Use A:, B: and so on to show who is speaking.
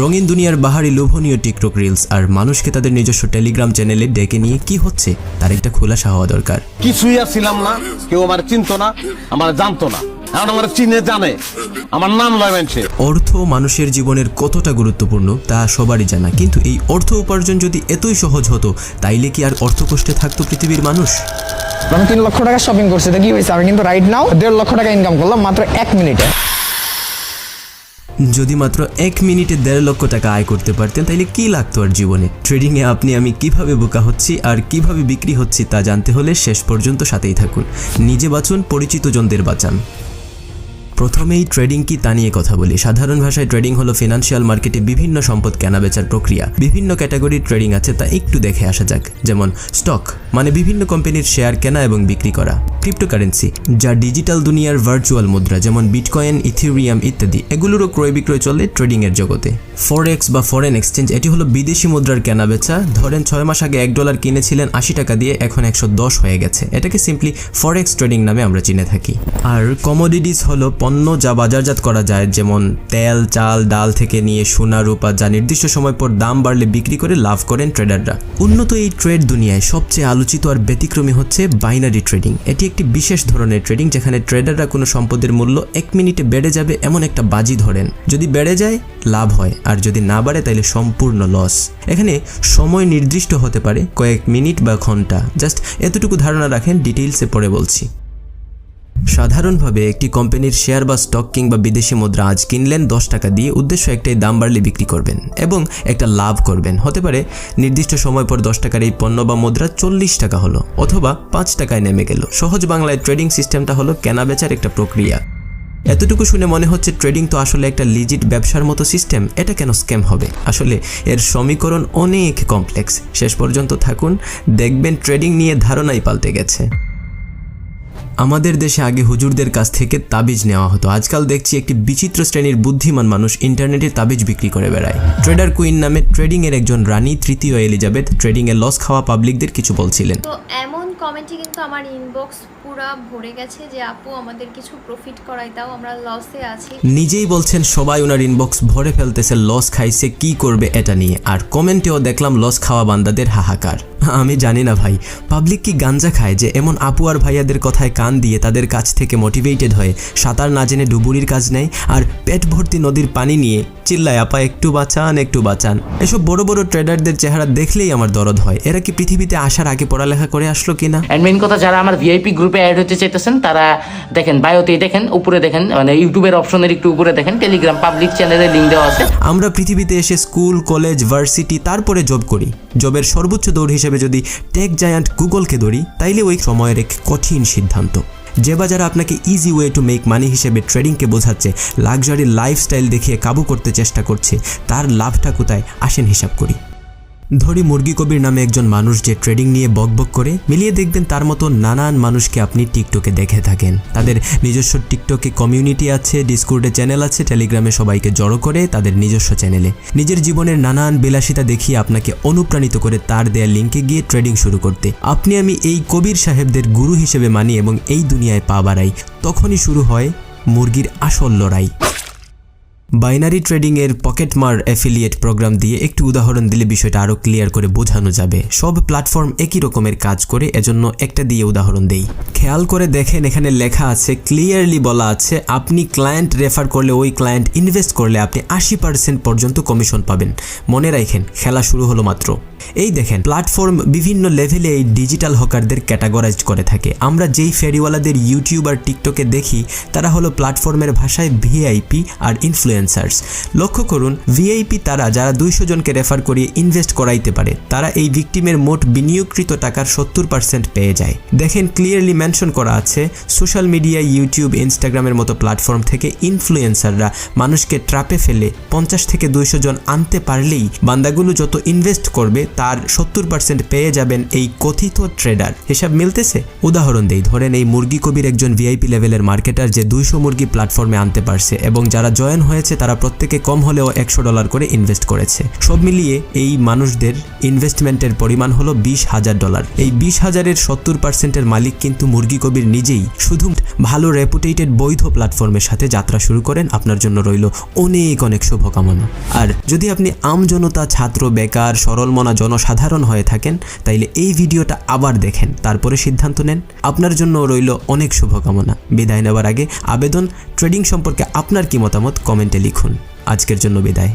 A: রঙিন দুনিয়ার বাহারি লোভনীয় টিকটক রিলস আর মানুষকে তাদের নিজস্ব টেলিগ্রাম চ্যানেলে ডেকে নিয়ে কি হচ্ছে তার একটা খোলাসা হওয়া দরকার।
B: কিছুই ছিলাম না কেউ আমার চিনতো না আমার জানতো না। চিনে জানে আমার নাম
A: অর্থ মানুষের জীবনের কতটা গুরুত্বপূর্ণ তা সবারই জানা। কিন্তু এই অর্থ উপার্জন যদি এতই সহজ হতো তাইলে কি আর অর্থ কষ্টে থাকতো পৃথিবীর মানুষ?
C: আমি তিন লক্ষ টাকা শপিং করছি তো কি হয়েছে? আমি কিন্তু রাইট নাও দেড় লক্ষ টাকা ইনকাম করলাম মাত্র এক মিনিটে
A: যদি মাত্র এক মিনিটে দেড় লক্ষ টাকা আয় করতে পারতেন তাহলে কি লাগতো আর জীবনে? ট্রেডিংয়ে আপনি আমি কীভাবে বোকা হচ্ছি আর কীভাবে বিক্রি হচ্ছি তা জানতে হলে শেষ পর্যন্ত সাথেই থাকুন। নিজে বাঁচুন পরিচিত জনদের বাঁচান। প্রথমেই ট্রেডিং কি তা নিয়ে কথা বলি। সাধারণ ভাষায় ট্রেডিং হলো ফিনান্সিয়াল মার্কেটে বিভিন্ন সম্পদ কেনাবেচার প্রক্রিয়া। বিভিন্ন ক্যাটাগরির ট্রেডিং আছে তা একটু দেখে আসা যাক। যেমন স্টক মানে বিভিন্ন কোম্পানির শেয়ার কেনা এবং বিক্রি করা। ক্রিপ্টোকারেন্সি যা ডিজিটাল দুনিয়ার ভার্চুয়াল মুদ্রা, যেমন বিটকয়েন ইথিরিয়াম ইত্যাদি এগুলোরও ক্রয় বিক্রয় চলে ট্রেডিং এর জগতে। ফরেক্স বা ফরেন এক্সচেঞ্জ এটি হলো বিদেশি মুদ্রার কেনাবেচা। ধরেন ছয় মাস আগে এক ডলার কিনেছিলেন আশি টাকা দিয়ে, এখন একশো দশ হয়ে গেছে। এটাকে সিম্পলি ফরেক্স ট্রেডিং নামে আমরা চিনে থাকি। আর কমোডিটিস হলো পণ্য যা বাজারজাত করা যায়, যেমন তেল, চাল, ডাল থেকে নিয়ে সোনা, রূপা যা নির্দিষ্ট সময় পর দাম বাড়লে বিক্রি করে লাভ করেন ট্রেডাররা উন্নত এই ট্রেড দুনিয়ায় সবচেয়ে আলোচিত আর ব্যতিক্রমী হচ্ছে বাইনারি ট্রেডিং এটি একটি বিশেষ ধরনের ট্রেডিং যেখানে ট্রেডাররা কোনো সম্পদের মূল্য এক মিনিটে বেড়ে যাবে এমন একটা বাজি ধরেন। যদি বেড়ে যায়, লাভ হয়, আর যদি না বাড়ে তাহলে সম্পূর্ণ লস এখানে সময় নির্দিষ্ট হতে পারে কয়েক মিনিট বা ঘণ্টা। জাস্ট এতটুকু ধারণা রাখেন ডিটেইলসে পরে বলছি। সাধারণভাবে একটি কোম্পানির শেয়ার বা স্টক কিংবা বিদেশি মুদ্রা আজ কিনলেন দশ টাকা দিয়ে উদ্দেশ্য একটাই, দাম বাড়লে বিক্রি করবেন এবং একটা লাভ করবেন। হতে পারে নির্দিষ্ট সময় পর দশ টাকার এই পণ্য বা মুদ্রা চল্লিশ টাকা হলো অথবা পাঁচ টাকায় নেমে গেল। সহজ বাংলায় ট্রেডিং সিস্টেমটা হলো কেনাবেচার একটা প্রক্রিয়া। এতটুকু শুনে মনে হচ্ছে ট্রেডিং তো আসলে একটা লিজিট ব্যবসার মতো সিস্টেম, এটা কেন স্ক্যাম হবে? আসলে এর সমীকরণ অনেক কমপ্লেক্স। শেষ পর্যন্ত থাকুন, দেখবেন ট্রেডিং নিয়ে ধারণাই পাল্টে গেছে। আমাদের দেশে আগে হুজুরদের কাছ থেকে তাবিজ নেওয়া হতো। আজকাল দেখছি একটি বিচিত্র শ্রেণির বুদ্ধিমান মানুষ ইন্টারনেটে তাবিজ বিক্রি করে বেড়ায়। ট্রেডার কুইন নামে ট্রেডিং এর একজন রানী তৃতীয় এলিজাবেথ ট্রেডিং এ লস খাওয়া পাবলিকদের কিছু বলছিলেন।
D: তো এমন কমেন্টে কিন্তু আমার ইনবক্স পুরা ভরে গেছে যে, আপু, আমাদের কিছু প্রফিট করাই দাও আমরা লসে আছি।
A: নিজেই বলছেন, সবাই ওনার ইনবক্স ভরে ফেলতেছে লস খাইছে, কি করবে এটা নিয়ে। আর কমেন্টেও দেখলাম লস খাওয়া বান্দাদের হাহাকার। আমি জানি না ভাই পাবলিক কি গাঞ্জা খায় যে, এমন আপু আর ভাইয়াদের কথায় কান দিয়ে তাদের কাছ থেকে মোটিভেটেড হয়ে সাঁতার না জেনে ডুবুরির কাজ নেয় আর পেট ভর্তি নদীর পানি নিয়ে চিল্লায় আপা একটু বাঁচান একটু বাঁচান। এসব বড় বড় ট্রেডারদের চেহারা দেখলেই আমার দরদ হয়। এরা কি পৃথিবীতে আসার আগে পড়ালেখা করে আসলো কিনা
E: অ্যান্ড মেইন কথা যারা আমার ভিআইপি গ্রুপে অ্যাড হতে চাইতেছেন তারা দেখেন বায়োতে দেখেন উপরে দেখেন মানে ইউটিউবের অপশনের একটু উপরে দেখেন টেলিগ্রাম পাবলিক চ্যানেলে লিঙ্ক দেওয়া আছে।
A: আমরা পৃথিবীতে এসে স্কুল কলেজ ভার্সিটি তারপরে জব করি। জবের সর্বোচ্চ দৌড় হিসেবে যদি টেক জায়ান্ট গুগলকে ধরি তাইলে ওই সময়ের এক কঠিন সিদ্ধান্ত। যে বাজার আপনাকে easy way to make money হিসেবে ট্রেডিংকে বোঝাচ্ছে লাক্সারি লাইফস্টাইল দেখিয়ে কাবু করতে চেষ্টা করছে, তার লাভটা কোথায়? আসেন হিসাব করি। ধরি মুরগি কবির নামে একজন মানুষ যে ট্রেডিং নিয়ে বকবক করে, মিলিয়ে দেখবেন তার মতো নানান মানুষকে আপনি টিকটকে দেখে থাকেন। তাদের নিজস্ব টিকটকে কমিউনিটি আছে, ডিসকোর্ডে চ্যানেল আছে, টেলিগ্রামে সবাইকে জড়ো করে তাদের নিজস্ব চ্যানেলে। নিজের জীবনের নানান বিলাসিতা দেখিয়ে আপনাকে অনুপ্রাণিত করে তার দেয়া লিঙ্কে গিয়ে ট্রেডিং শুরু করতে। আপনি আমি এই কবির সাহেবদের গুরু হিসেবে মানি এবং এই দুনিয়ায় পা বাড়াই। তখনই শুরু হয় মুরগির আসল লড়াই। বাইনারি ট্রেডিংয়ের পকেটমার অ্যাফিলিয়েট প্রোগ্রাম দিয়ে একটু উদাহরণ দিলে বিষয়টা আরও ক্লিয়ার করে বোঝানো যাবে। সব প্ল্যাটফর্ম একই রকমের কাজ করে, এজন্য একটা দিয়ে উদাহরণ দেই। খেয়াল করে দেখেন এখানে লেখা আছে, ক্লিয়ারলি বলা আছে, আপনি ক্লায়েন্ট রেফার করলে ওই ক্লায়েন্ট ইনভেস্ট করলে আপনি আশি পার্সেন্ট পর্যন্ত কমিশন পাবেন। মনে রাখেন, খেলা শুরু হলো মাত্র। এই দেখেন প্ল্যাটফর্ম বিভিন্ন লেভেলে এই ডিজিটাল হকারদের ক্যাটাগরাইজ করে থাকে। আমরা যেই ফেরিওয়ালাদের ইউটিউব আর টিকটকে দেখি, তারা হলো প্ল্যাটফর্মের ভাষায় ভিআইপি আর ইনফ্লুয়েন্সার্স লক্ষ্য করুন ভিআইপি তারা যারা দুইশো জনকে রেফার করিয়ে ইনভেস্ট করাইতে পারে, তারা এই ভিকটিমের মোট বিনিয়োগকৃত টাকার সত্তর পার্সেন্ট পেয়ে যায়। দেখেন ক্লিয়ারলি মেনশন করা আছে সোশ্যাল মিডিয়া ইউটিউব ইনস্টাগ্রামের মতো প্ল্যাটফর্ম থেকে ইনফ্লুয়েন্সাররা মানুষকে ট্রাপে ফেলে পঞ্চাশ থেকে দুইশো জন আনতে পারলেই বান্দাগুলো যত ইনভেস্ট করবে তার সত্তর পার্সেন্ট পেয়ে যাবেন এই কথিত ট্রেডার হিসাব মিলতেছে? উদাহরণ দেই, ধরেন এই মুরগি কবির একজন ভিআইপি লেভেলের মার্কেটার যে দুইশো মুরগি প্ল্যাটফর্মে আনতে পারছে এবং যারা জয়েন হয়েছে, তারা প্রত্যেকে কম হলেও একশো ডলার করে ইনভেস্ট করেছে। সব মিলিয়ে এই মানুষদের ইনভেস্টমেন্টের পরিমাণ হলো বিশ হাজার ডলার এই বিশ হাজারের সত্তর পার্সেন্টের মালিক কিন্তু মুরগি কবির নিজেই। শুধু ভালো রেপুটেটেড বৈধ প্ল্যাটফর্মের সাথে যাত্রা শুরু করেন, আপনার জন্য রইল অনেক অনেক শুভকামনা। আর যদি আপনি আমজনতা, ছাত্র, বেকার সরলমনা জনসাধারণ হয়ে থাকেন, তাইলে এই ভিডিওটা আবার দেখেন, তারপরে সিদ্ধান্ত নেন। আপনার জন্য রইল অনেক শুভকামনা। বিদায় নেওয়ার আগে আবেদন, ট্রেডিং সম্পর্কে আপনার কি মতামত? কমেন্টে লিখুন। আজকের জন্য বিদায়।